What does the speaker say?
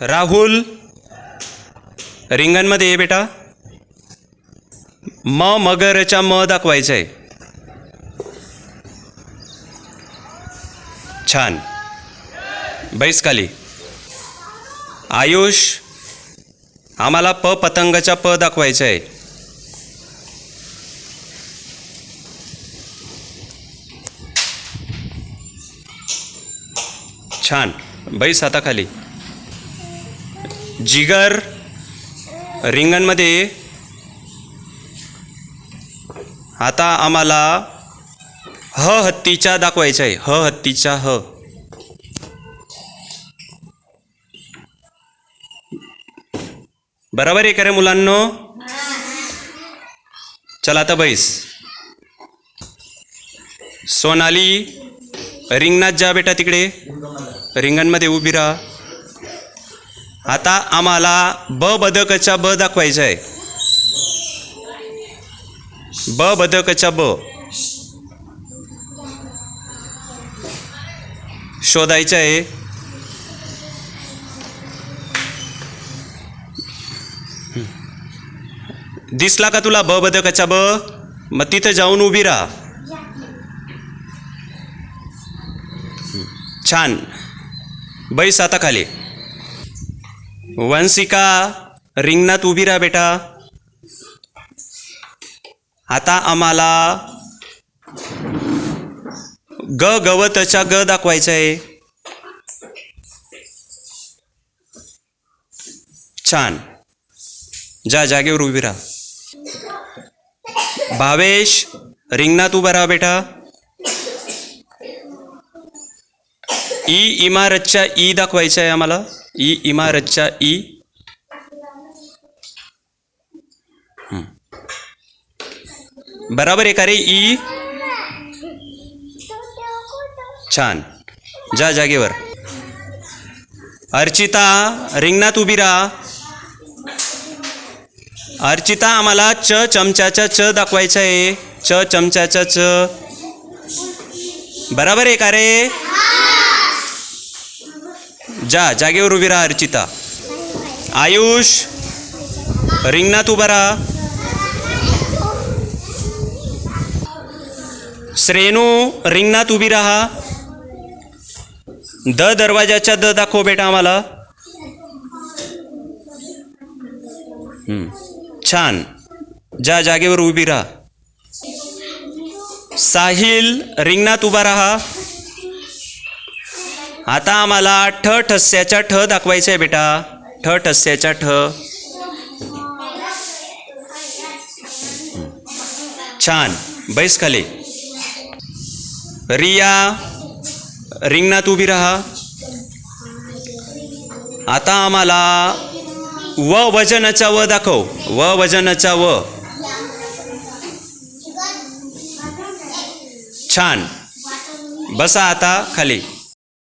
राहुल रिंगणमध्ये ये बेटा. म मगरच्या म दाखवायचं आहे छान. बैस खाली. आयुष आम्हाला प पतंगाच्या प दाखवायचं आहे छान. बैस आता खाली. जिगर रिंगणमध्ये. आता आम्हाला ह हत्तीच्या दाखवायचा आहे. ह हत्तीच्या ह. बरोबर आहे का रे मुलांनो? चला आता बैस. सोनाली रिंगणात जा बेटा तिकडे. रिंगणमध्ये उभी राहा. आता आम्हाला ब बदकच्या ब दाखवायचं आहे ब बदकच्या ब. शोधायचं आहे दिसला का तुला ब बदकच्या ब? मग तिथं जाऊन उभी राहा. छान. बैस आता खाली. वंशिका रिंगणात उभी राहा बेटा. आता आम्हाला ग गवतचा ग दाखवायचा आहे छान. जा जागेवर उभी राहा. भावेश रिंगणात उभा राहा बेटा. ई इमारतच्या ई दाखवायचं आहे आम्हाला. ई इमारतच्या ई. बराबर आहे का रे ई. छान. जा जागेवर. अर्चिता रिंगणात उभी राहा. अर्चिता आम्हाला च चमच्याचा च दाखवायचं आहे. च चमच्याचा च. बराबर आहे का रे जा जागेवर उभी राहा अर्चिता. आयुष रिंगणात उभा राहा. श्रेणू रिंगणात उभी राहा. द दरवाजाच्या द दाखव बेटा आम्हाला. छान. जा जागेवर उभी राहा. साहिल रिंगणात उभा राहा. आता आम्हाला ठ ठस्याचा ठ दाखवायचा आहे बेटा. ठ ठस्याचा ठ. छान. बैस खाली. रिया रिंगणात उभी राहा. आता आम्हाला व वजनाचा व दाखव. व वजनाचा व. छान. बसा आता खाली.